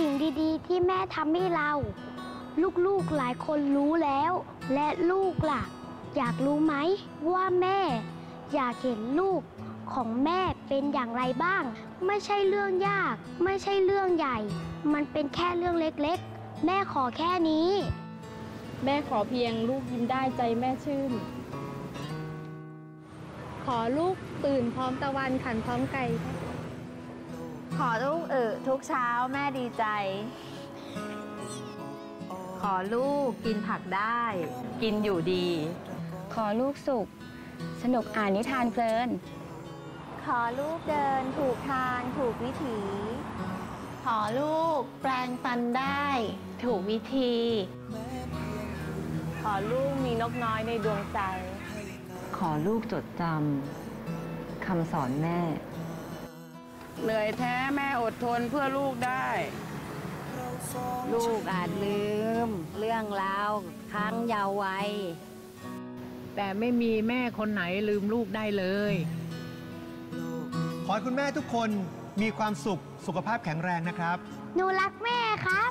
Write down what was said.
ิ่งดีๆ ที่แม่ทำให้เรา ลูกๆหลายคนรู้แล้ว และลูกล่ะ อยากรู้ไหมว่าแม่ อยากเห็นลูกของแม่เป็นอย่างไรบ้าง ไม่ใช่เรื่องยาก ไม่ใช่เรื่องใหญ่ มันเป็นแค่เรื่องเล็กๆ แม่ขอแค่นี้ แม่ขอเพียงลูกยิ้มได้ใจแม่ชื่น ขอลูกตื่นพร้อมตะวันขันพร้อมไก่ ขอลูกเออทุกเช้าแม่ดีใจ ขอลูกกินผักได้ กินอยู่ดี ขอลูกสุข สนุกอ่านนิทานเพลิน ขอลูกเดินถูกทางถูกวิถี ขอลูกแปลงฟันได้ ถูกวิธี ขอลูกมีนกน้อยในดวงใจ ขอลูกจดจำคำสอนแม่ เหนื่อยแท้แม่อดทนเพื่อลูกได้ ลูกอาจลืม เรื่องราวครั้งเยาว์วัยแต่ไม่มีแม่คนไหนลืมลูกได้เลย ขอให้คุณแม่ทุกคนมีความสุขสุขภาพแข็งแรงนะครับ หนูรักแม่ครับ